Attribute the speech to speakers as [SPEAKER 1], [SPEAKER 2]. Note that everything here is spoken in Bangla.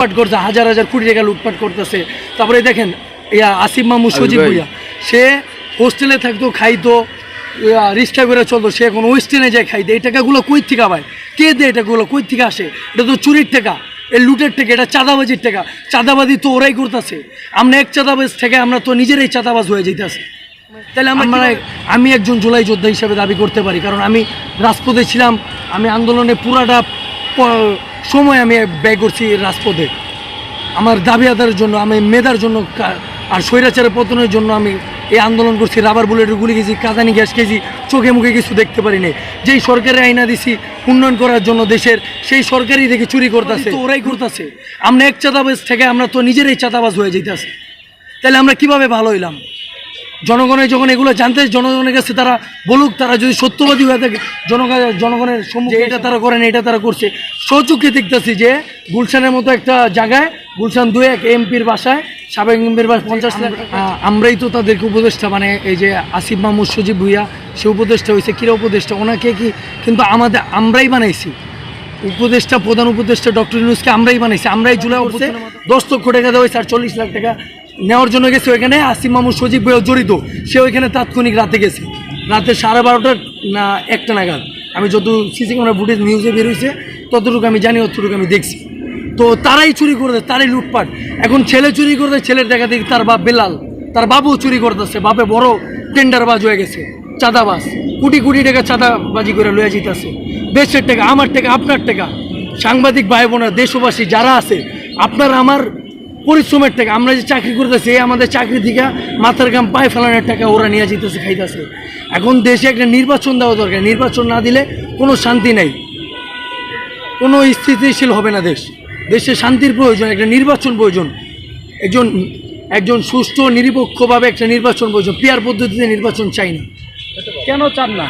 [SPEAKER 1] লুটপাট করছে হাজার হাজার কোটি টাকা লুটপাট করতেছে। তারপরে দেখেন ইয়া আসিফ
[SPEAKER 2] আরে
[SPEAKER 1] সজিব
[SPEAKER 2] ভাই।
[SPEAKER 1] ভুইয়া সে হোস্টেলে থাকতো খাইতো রিক্সা করে চলতো সে এখন ওয়েস্টার্নে যায় খাইতে। এই টাকাগুলো কই থেকে পায়? কে দেয় এটাগুলো কই থেকে আসে? এটা তো চুরির টাকা এই লুটের টাকা এটা চাঁদাবাজির টাকা। চাঁদাবাজি তো ওরাই করতেছে। আমরা এক চাঁদাবাজ থেকে আমরা তো নিজেরাই চাঁদাবাজ হয়ে যেতেছি তাহলে আমরা আমি একজন জুলাই যোদ্ধা হিসেবে দাবি করতে পারি কারণ আমি রাজপথে ছিলাম আমি আন্দোলনে পুরাটা সময় আমি ব্যয় করছি রাজপথে। আমার দাবি আদায়ের জন্য আমি মেধার জন্য আর স্বৈরাচারের পতনের জন্য আমি এই আন্দোলন করছি। রাবার বুলেটের গুলি খেয়েছি কাদানি গ্যাস খেয়েছি চোখে মুখে কিছু দেখতে পারি নাই। যেই সরকারের আইনা দিছি উন্নয়ন করার জন্য দেশের সেই সরকারই দেখে চুরি করতেছে। ওরাই করতেছে। আমরা এক চাঁদাবাজ থেকে আমরা তো নিজেরাই চাঁদাবাজ হয়ে যেতেছি তাহলে আমরা কীভাবে ভালো হইলাম? জনগণের যখন এগুলো জানতে জনগণের কাছে তারা বলুক তারা যদি সত্যবাদী হয়ে থাকে জনগণ জনগণের সম্মুখে এটা তারা করেন এটা তারা করছে। সচুক্ষে দেখতেছি যে গুলশানের মতো একটা জায়গায় গুলশান দুই এক এমপির বাসায় সাবেক এমপির বাসায় পঞ্চাশ লাখ আমরাই তো তাদেরকে উপদেষ্টা মানে এই যে আসিফ মাহমুদ সজিব ভুইয়া সে উপদেষ্টা হয়েছে কিরা উপদেষ্টা ওনাকে কি কিন্তু আমাদের আমরাই বানাইছি। উপদেষ্টা প্রধান উপদেষ্টা ডক্টর ইউনুসকে আমরাই বানাইছি। আমরাই জুলাই করছে দশ লক্ষ টাকা দেওয়া হয়েছে আর চল্লিশ লাখ টাকা নেওয়ার জন্য গেছে ওইখানে। আসিম মামুর সজীব জড়িত। সে ওইখানে তাৎক্ষণিক রাতে গেছে। রাতে সাড়ে বারোটা না একটা নাগাদ। আমি যত সিসি ক্যামেরা ফুটেজ নিউজে বেরোইছে ততটুকু আমি জানি অতটুকু আমি দেখছি। তো তারাই চুরি করতে তারাই লুটপাট। এখন ছেলে চুরি করতে ছেলের দেখা দেখি তার বাপ বেলাল। তার বাবু চুরি করতেছে বাপে বড় টেন্ডারবাজ হয়ে গেছে। চাঁদাবাজ। কোটি কোটি টাকা চাঁদাবাজি করে লয়ে যেতেছে দেশের টাকা, আমার টাকা, আপনার টাকা। সাংবাদিক ভাই বোনেরা দেশবাসী যারা আছে, আপনার আমার পরিশ্রমের টাকা, আমরা যে চাকরি করতেছি আমাদের চাকরি থেকে মাথার গাম পায়ে ফেলানোর টাকা ওরা নিয়ে যেতেছে খাইতেছে। এখন দেশে একটা নির্বাচন দেওয়া দরকার। নির্বাচন না দিলে কোনো শান্তি নেই। কোনো স্থিতিশীল হবে না দেশ। দেশে শান্তির প্রয়োজন, একটা নির্বাচন প্রয়োজন। একজন একজন সুষ্ঠু, নিরপেক্ষভাবে একটা নির্বাচন প্রয়োজন। পিয়ার পদ্ধতিতে নির্বাচন চাই না।
[SPEAKER 2] কেন চান না?